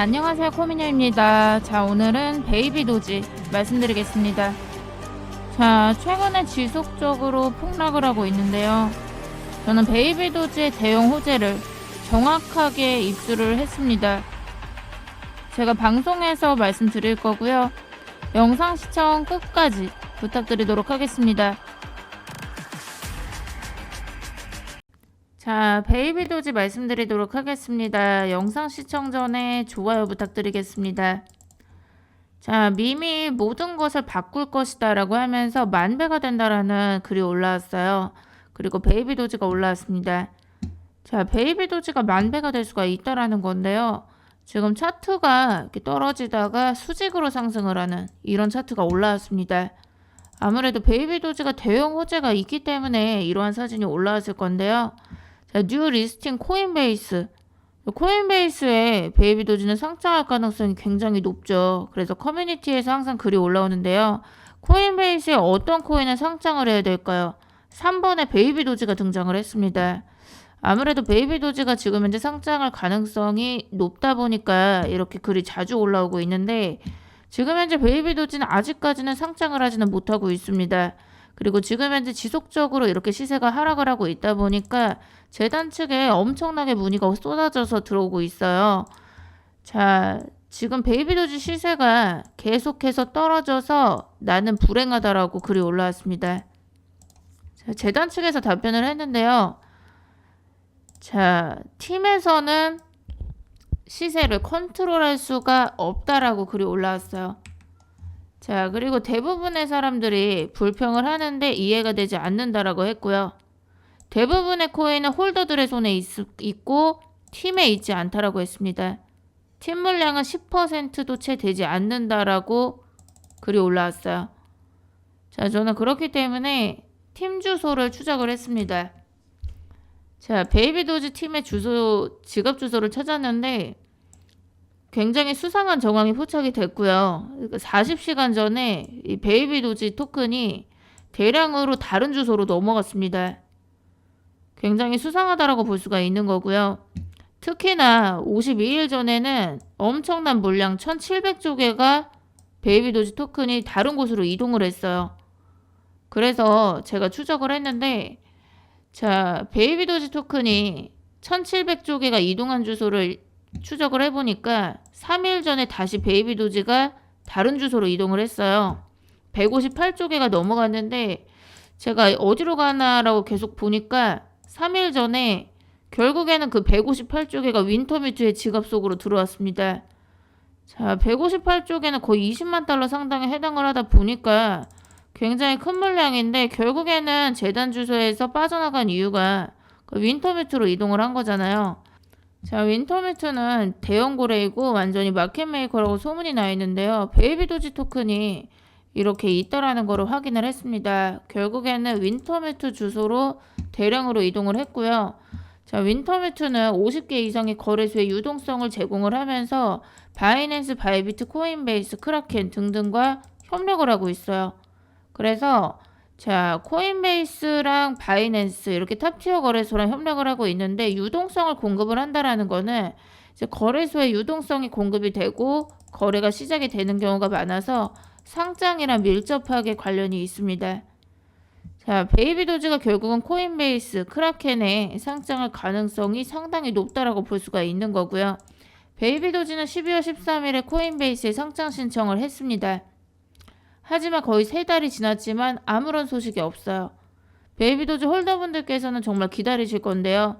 안녕하세요 코미녀입니다. 자 오늘은 베이비 도지 말씀드리겠습니다. 자 최근에 지속적으로 폭락을 하고 있는데요. 저는 베이비 도지의 대형 호재를 정확하게 입수를 했습니다. 제가 방송에서 말씀드릴 거고요. 영상 시청 끝까지 부탁드리도록 하겠습니다. 자, 베이비 도지 말씀드리도록 하겠습니다. 영상 시청 전에 좋아요 부탁드리겠습니다. 자, 미미 모든 것을 바꿀 것이다 라고 하면서 만배가 된다라는 글이 올라왔어요. 그리고 베이비 도지가 올라왔습니다. 자, 베이비 도지가 만배가 될 수가 있다라는 건데요. 지금 차트가 이렇게 떨어지다가 수직으로 상승을 하는 이런 차트가 올라왔습니다. 아무래도 베이비 도지가 대형 호재가 있기 때문에 이러한 사진이 올라왔을 건데요. 자, 뉴 리스팅 코인베이스. 코인베이스에 베이비 도지는 상장할 가능성이 굉장히 높죠. 그래서 커뮤니티에서 항상 글이 올라오는데요. 코인베이스에 어떤 코인을 상장을 해야 될까요? 3번에 베이비 도지가 등장을 했습니다. 아무래도 베이비 도지가 지금 현재 상장할 가능성이 높다 보니까 이렇게 글이 자주 올라오고 있는데 지금 현재 베이비 도지는 아직까지는 상장을 하지는 못하고 있습니다. 그리고 지금 현재 지속적으로 이렇게 시세가 하락을 하고 있다 보니까 재단 측에 엄청나게 문의가 쏟아져서 들어오고 있어요. 자, 지금 베이비도지 시세가 계속해서 떨어져서 나는 불행하다라고 글이 올라왔습니다. 자, 재단 측에서 답변을 했는데요. 자, 팀에서는 시세를 컨트롤할 수가 없다라고 글이 올라왔어요. 자, 그리고 대부분의 사람들이 불평을 하는데 이해가 되지 않는다라고 했고요. 대부분의 코인은 홀더들의 손에 있, 있고 팀에 있지 않다라고 했습니다. 팀 물량은 10%도 채 되지 않는다라고 글이 올라왔어요. 자, 저는 그렇기 때문에 팀 주소를 추적을 했습니다. 자, 베이비 도지 팀의 주소, 지갑 주소를 찾았는데 굉장히 수상한 정황이 포착이 됐고요. 40시간 전에 이 베이비 도지 토큰이 대량으로 다른 주소로 넘어갔습니다. 굉장히 수상하다라고 볼 수가 있는 거고요. 특히나 52일 전에는 엄청난 물량 1700조 개가 베이비 도지 토큰이 다른 곳으로 이동을 했어요. 그래서 제가 추적을 했는데 자, 베이비 도지 토큰이 1700조 개가 이동한 주소를 추적을 해보니까 3일 전에 다시 베이비 도지가 다른 주소로 이동을 했어요. 158조 개가 넘어갔는데 제가 어디로 가나라고 계속 보니까 3일 전에 결국에는 그 158쪽에가 윈터뮤트의 지갑 속으로 들어왔습니다. 자, 158쪽에는 거의 20만 달러 상당에 해당을 하다 보니까 굉장히 큰 물량인데 결국에는 재단 주소에서 빠져나간 이유가 그 윈터뮤트로 이동을 한 거잖아요. 자, 윈터뮤트는 대형 고래이고 완전히 마켓 메이커라고 소문이 나 있는데요. 베이비 도지 토큰이 이렇게 있다라는 거를 확인을 했습니다. 결국에는 윈터뮤트 주소로 대량으로 이동을 했고요. 자, 윈터뮤트는 50개 이상의 거래소의 유동성을 제공을 하면서 바이낸스, 바이비트, 코인베이스, 크라켄 등등과 협력을 하고 있어요. 그래서 자, 코인베이스랑 바이낸스 이렇게 탑티어 거래소랑 협력을 하고 있는데 유동성을 공급을 한다라는 거는 이제 거래소의 유동성이 공급이 되고 거래가 시작이 되는 경우가 많아서 상장이랑 밀접하게 관련이 있습니다. 자, 베이비 도지가 결국은 코인베이스, 크라켄의 상장할 가능성이 상당히 높다라고 볼 수가 있는 거고요. 베이비 도지는 12월 13일에 코인베이스에 상장 신청을 했습니다. 하지만 거의 세 달이 지났지만 아무런 소식이 없어요. 베이비 도지 홀더분들께서는 정말 기다리실 건데요.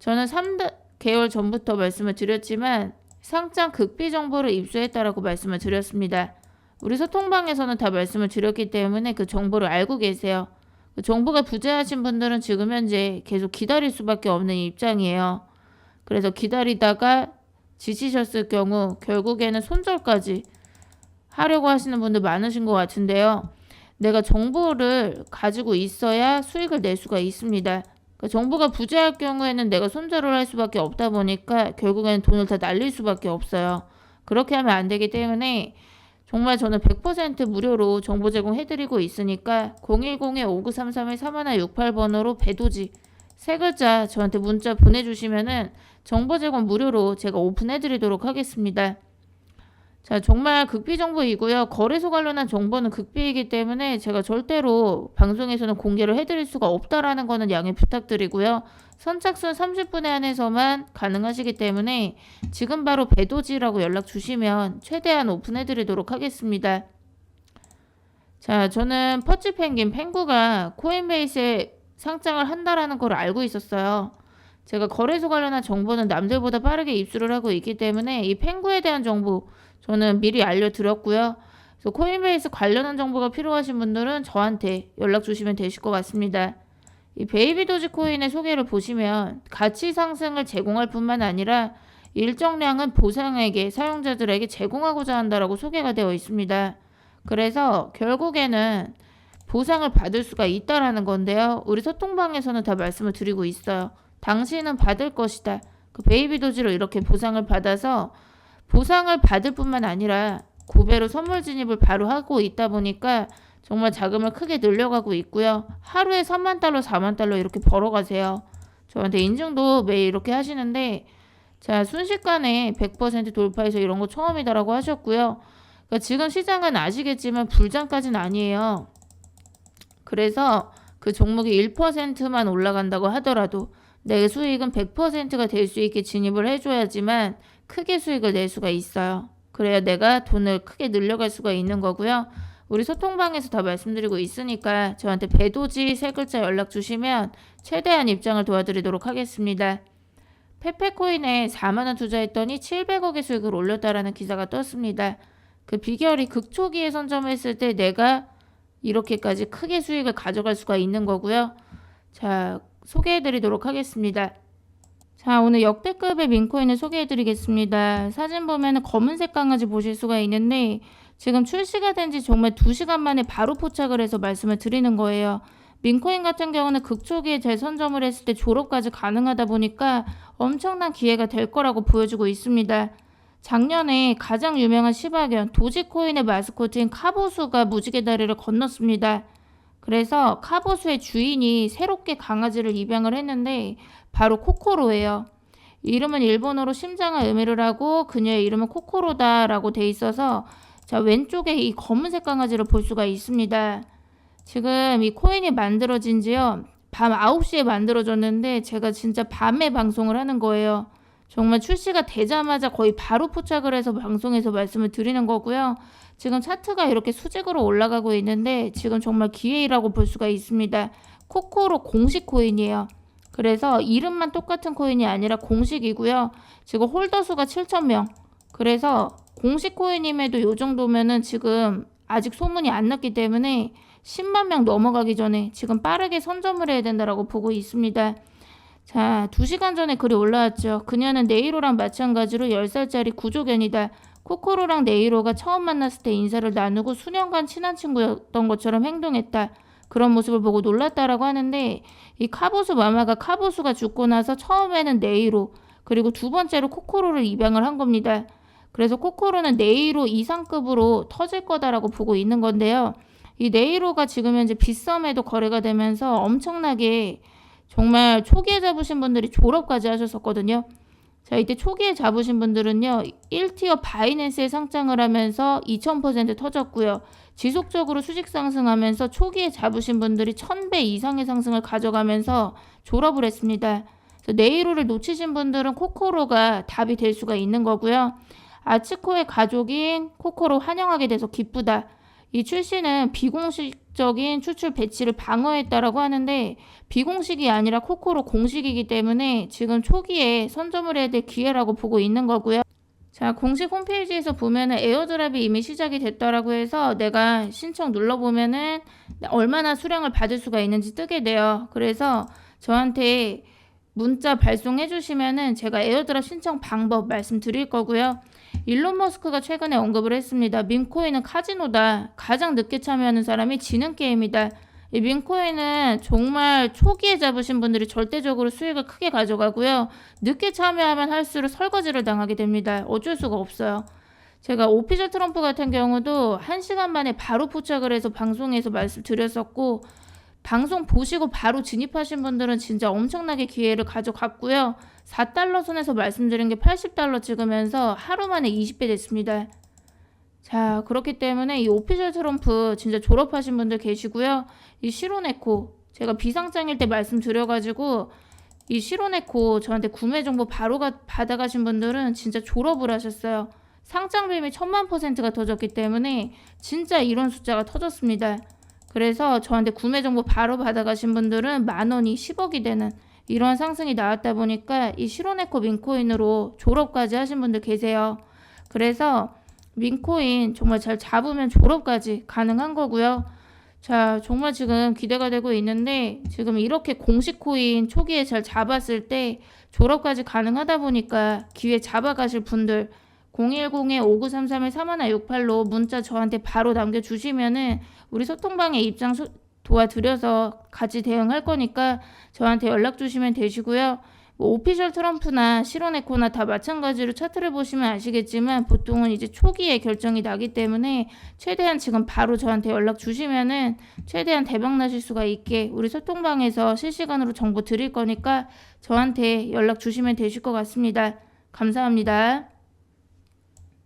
저는 3개월 전부터 말씀을 드렸지만 상장 극비 정보를 입수했다라고 말씀을 드렸습니다. 우리 소통방에서는 다 말씀을 드렸기 때문에 그 정보를 알고 계세요. 그 정보가 부재하신 분들은 지금 현재 계속 기다릴 수밖에 없는 입장이에요. 그래서 기다리다가 지치셨을 경우 결국에는 손절까지 하려고 하시는 분들 많으신 것 같은데요. 내가 정보를 가지고 있어야 수익을 낼 수가 있습니다. 그 정보가 부재할 경우에는 내가 손절을 할 수밖에 없다 보니까 결국에는 돈을 다 날릴 수밖에 없어요. 그렇게 하면 안 되기 때문에 정말 저는 100% 무료로 정보 제공해드리고 있으니까 010-5933-3168번으로 배도지 세 글자 저한테 문자 보내주시면은 정보 제공 무료로 제가 오픈해드리도록 하겠습니다. 자, 정말 극비 정보이고요. 거래소 관련한 정보는 극비이기 때문에 제가 절대로 방송에서는 공개를 해드릴 수가 없다라는 거는 양해 부탁드리고요. 선착순 30분에 한해서만 가능하시기 때문에 지금 바로 배도지라고 연락 주시면 최대한 오픈해드리도록 하겠습니다. 자, 저는 퍼치 펭귄 펭구가 코인베이스에 상장을 한다라는 걸 알고 있었어요. 제가 거래소 관련한 정보는 남들보다 빠르게 입수를 하고 있기 때문에 이 펭구에 대한 정보 저는 미리 알려드렸고요. 그래서 코인베이스 관련한 정보가 필요하신 분들은 저한테 연락 주시면 되실 것 같습니다. 이 베이비 도지 코인의 소개를 보시면 가치 상승을 제공할 뿐만 아니라 일정량은 보상에게 사용자들에게 제공하고자 한다라고 소개가 되어 있습니다. 그래서 결국에는 보상을 받을 수가 있다라는 건데요. 우리 소통방에서는 다 말씀을 드리고 있어요. 당신은 받을 것이다. 그 베이비 도지로 이렇게 보상을 받아서 보상을 받을 뿐만 아니라 고배로 선물 진입을 바로 하고 있다 보니까 정말 자금을 크게 늘려가고 있고요. 하루에 3만 달러, 4만 달러 이렇게 벌어가세요. 저한테 인증도 매일 이렇게 하시는데 자 순식간에 100% 돌파해서 이런 거 처음이다라고 하셨고요. 그러니까 지금 시장은 아시겠지만 불장까지는 아니에요. 그래서 그 종목이 1%만 올라간다고 하더라도 내 수익은 100%가 될 수 있게 진입을 해줘야지만 크게 수익을 낼 수가 있어요. 그래야 내가 돈을 크게 늘려갈 수가 있는 거고요. 우리 소통방에서 다 말씀드리고 있으니까 저한테 배도지 세 글자 연락 주시면 최대한 입장을 도와드리도록 하겠습니다. 페페코인에 4만원 투자했더니 700억의 수익을 올렸다라는 기사가 떴습니다. 그 비결이 극초기에 선점했을 때 내가 이렇게까지 크게 수익을 가져갈 수가 있는 거고요. 자, 소개해드리도록 하겠습니다. 자, 오늘 역대급의 민코인을 소개해 드리겠습니다. 사진 보면 검은색 강아지 보실 수가 있는데 지금 출시가 된 지 정말 2시간 만에 바로 포착을 해서 말씀을 드리는 거예요. 민코인 같은 경우는 극초기에 재선점을 했을 때 졸업까지 가능하다 보니까 엄청난 기회가 될 거라고 보여주고 있습니다. 작년에 가장 유명한 시바견 도지코인의 마스코트인 카보수가 무지개 다리를 건넜습니다. 그래서 카보수의 주인이 새롭게 강아지를 입양을 했는데 바로 코코로예요. 이름은 일본어로 심장을 의미를 하고 그녀의 이름은 코코로다라고 돼 있어서 자 왼쪽에 이 검은색 강아지를 볼 수가 있습니다. 지금 이 코인이 만들어진 지요. 밤 9시에 만들어졌는데 제가 진짜 밤에 방송을 하는 거예요. 정말 출시가 되자마자 거의 바로 포착을 해서 방송에서 말씀을 드리는 거고요. 지금 차트가 이렇게 수직으로 올라가고 있는데 지금 정말 기회라고 볼 수가 있습니다. 코코로 공식 코인이에요. 그래서 이름만 똑같은 코인이 아니라 공식이고요. 지금 홀더 수가 7,000명. 그래서 공식 코인임에도 요 정도면은 지금 아직 소문이 안 났기 때문에 10만 명 넘어가기 전에 지금 빠르게 선점을 해야 된다라고 보고 있습니다. 자, 2시간 전에 글이 올라왔죠. 그녀는 네이로랑 마찬가지로 10살짜리 구조견이다. 코코로랑 네이로가 처음 만났을 때 인사를 나누고 수년간 친한 친구였던 것처럼 행동했다. 그런 모습을 보고 놀랐다라고 하는데 이 카보수 마마가 카보수가 죽고 나서 처음에는 네이로 그리고 두 번째로 코코로를 입양을 한 겁니다. 그래서 코코로는 네이로 이상급으로 터질 거다라고 보고 있는 건데요. 이 네이로가 지금 현재 빗썸에도 거래가 되면서 엄청나게 정말 초기에 잡으신 분들이 졸업까지 하셨었거든요. 자, 이때 초기에 잡으신 분들은요, 1티어 바이낸스에 상장을 하면서 2000% 터졌고요. 지속적으로 수직 상승하면서 초기에 잡으신 분들이 1000배 이상의 상승을 가져가면서 졸업을 했습니다. 네이로를 놓치신 분들은 코코로가 답이 될 수가 있는 거고요. 아츠코의 가족인 코코로 환영하게 돼서 기쁘다. 이 출시는 비공식적인 추출 배치를 방어했다라고 하는데 비공식이 아니라 코코로 공식이기 때문에 지금 초기에 선점을 해야 될 기회라고 보고 있는 거고요. 자, 공식 홈페이지에서 보면은 에어드랍이 이미 시작이 됐다라고 해서 내가 신청 눌러보면은 얼마나 수량을 받을 수가 있는지 뜨게 돼요. 그래서 저한테 문자 발송해 주시면은 제가 에어드랍 신청 방법 말씀드릴 거고요. 일론 머스크가 최근에 언급을 했습니다. 민코인은 카지노다. 가장 늦게 참여하는 사람이 지는 게임이다. 이 민코인은 정말 초기에 잡으신 분들이 절대적으로 수익을 크게 가져가고요. 늦게 참여하면 할수록 설거지를 당하게 됩니다. 어쩔 수가 없어요. 제가 오피셜 트럼프 같은 경우도 한시간 만에 바로 포착을 해서 방송에서 말씀드렸었고 방송 보시고 바로 진입하신 분들은 진짜 엄청나게 기회를 가져갔고요. 4달러 선에서 말씀드린 게 80달러 찍으면서 하루 만에 20배 됐습니다. 자, 그렇기 때문에 이 오피셜 트럼프 진짜 졸업하신 분들 계시고요. 이 시로네코 제가 비상장일 때 말씀드려가지고 이 시로네코 저한테 구매 정보 바로 가- 받아가신 분들은 진짜 졸업을 하셨어요. 상장비임이 천만 퍼센트가 터졌기 때문에 진짜 이런 숫자가 터졌습니다. 그래서 저한테 구매 정보 바로 받아가신 분들은 만 원이 10억이 되는 이런 상승이 나왔다 보니까 이 시로네코 민코인으로 졸업까지 하신 분들 계세요. 그래서 민코인 정말 잘 잡으면 졸업까지 가능한 거고요. 자, 정말 지금 기대가 되고 있는데 지금 이렇게 공식 코인 초기에 잘 잡았을 때 졸업까지 가능하다 보니까 기회 잡아가실 분들 010-5933-3168로 문자 저한테 바로 남겨주시면은 우리 소통방에 입장 소- 도와드려서 같이 대응할 거니까 저한테 연락 주시면 되시고요. 뭐 오피셜 트럼프나 시로네코나 다 마찬가지로 차트를 보시면 아시겠지만 보통은 이제 초기에 결정이 나기 때문에 최대한 지금 바로 저한테 연락 주시면은 최대한 대박 나실 수가 있게 우리 소통방에서 실시간으로 정보 드릴 거니까 저한테 연락 주시면 되실 것 같습니다. 감사합니다.